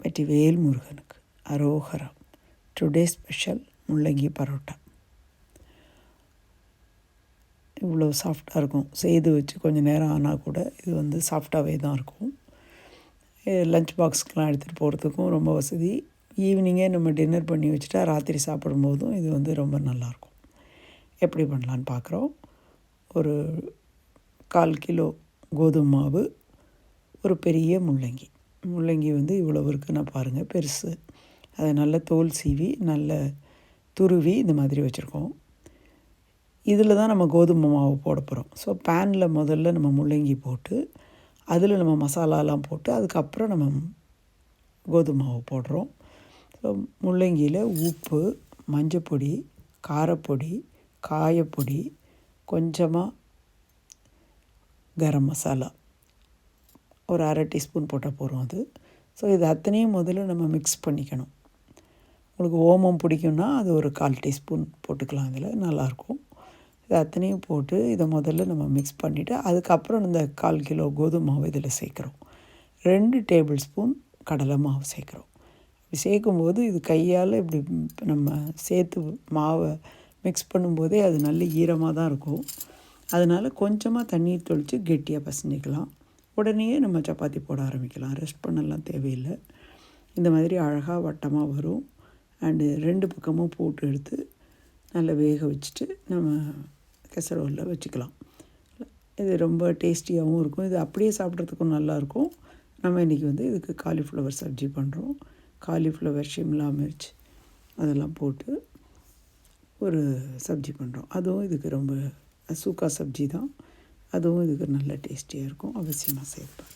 வெற்றிவேல் முருகனுக்கு அரோகரம் today special முள்ளங்கி பரோட்டா. இவ்வளோ சாஃப்டாக இருக்கும். செய்து வச்சு கொஞ்சம் நேரம் ஆனால் கூட இது வந்து சாஃப்டாகவே தான் இருக்கும். லஞ்ச் பாக்ஸ்க்கெலாம் எடுத்துகிட்டு போகிறதுக்கும் ரொம்ப வசதி. ஈவினிங்கே நம்ம டின்னர் பண்ணி வச்சுட்டா ராத்திரி சாப்பிடும்போதும் இது வந்து ரொம்ப நல்லாயிருக்கும் எப்படி பண்ணலான்னு பார்க்குறோம் ஒரு கால் கிலோ கோதுமை மாவு ஒரு பெரிய முள்ளங்கி. முள்ளங்கி வந்து இவ்வளோ இருக்குன்னா பாருங்கள் பெருசு. அதை நல்ல தோல் சீவி நல்ல துருவி இந்த மாதிரி வச்சுருக்கோம். இதில் தான் நம்ம கோதுமை மாவு போட போகிறோம் ஸோ பேனில் முதல்ல நம்ம முள்ளங்கி போட்டு அதில் நம்ம மசாலாலாம் போட்டு அதுக்கப்புறம் நம்ம கோதுமை மாவு போடுறோம். ஸோ முள்ளங்கியில் உப்பு மஞ்சப்பொடி காரப்பொடி காயப்பொடி கொஞ்சமாக கரம் மசாலா. ஒரு அரை டீஸ்பூன் போட்டால் போகிறோம் அது. ஸோ இது அத்தனையும் முதல்ல நம்ம மிக்ஸ் பண்ணிக்கணும். உங்களுக்கு ஓமம் பிடிக்கும்னா அது ஒரு கால் டீஸ்பூன் போட்டுக்கலாம் அதில் நல்லாயிருக்கும். இது அத்தனையும் போட்டு இதை முதல்ல நம்ம மிக்ஸ் பண்ணிவிட்டு அதுக்கப்புறம் இந்த கால் கிலோ கோதுமை மாவு இதில் சேர்க்குறோம். ரெண்டு டேபிள் ஸ்பூன் கடலை மாவு சேர்க்குறோம். இப்படி சேர்க்கும்போது இது கையால் இப்படி நம்ம சேர்த்து மாவை மிக்ஸ் பண்ணும்போதே அது நல்ல ஈரமாக தான் இருக்கும். அதனால் கொஞ்சமாக தண்ணீர் தொளித்து கெட்டியாக பசஞ்சிக்கலாம். உடனே நம்ம சப்பாத்தி போட ஆரம்பிக்கலாம். ரெஸ்ட் பண்ணலாம் தேவையில்லை. இந்த மாதிரி அழகாக வட்டமாக வரும். அண்டு ரெண்டு பக்கமும் போட்டு எடுத்து நல்லா வேக வச்சுட்டு நம்ம கெசரோலில் வச்சுக்கலாம். இது ரொம்ப டேஸ்டியாகவும் இருக்கும். இது அப்படியே சாப்பிட்றதுக்கும் நல்லாயிருக்கும். நம்ம இன்றைக்கி வந்து இதுக்கு காலிஃப்ளவர் சப்ஜி பண்ணுறோம் காலிஃப்ளவர் ஷிம்லா மிர்ச் அதெல்லாம் போட்டு ஒரு சப்ஜி பண்ணுறோம் அதுவும் இதுக்கு ரொம்ப சூக்கா சப்ஜி தான். அதுவும் இதுக்கு நல்ல டேஸ்டியாக இருக்கும். அவசியமாக சேர்ப்பேன்.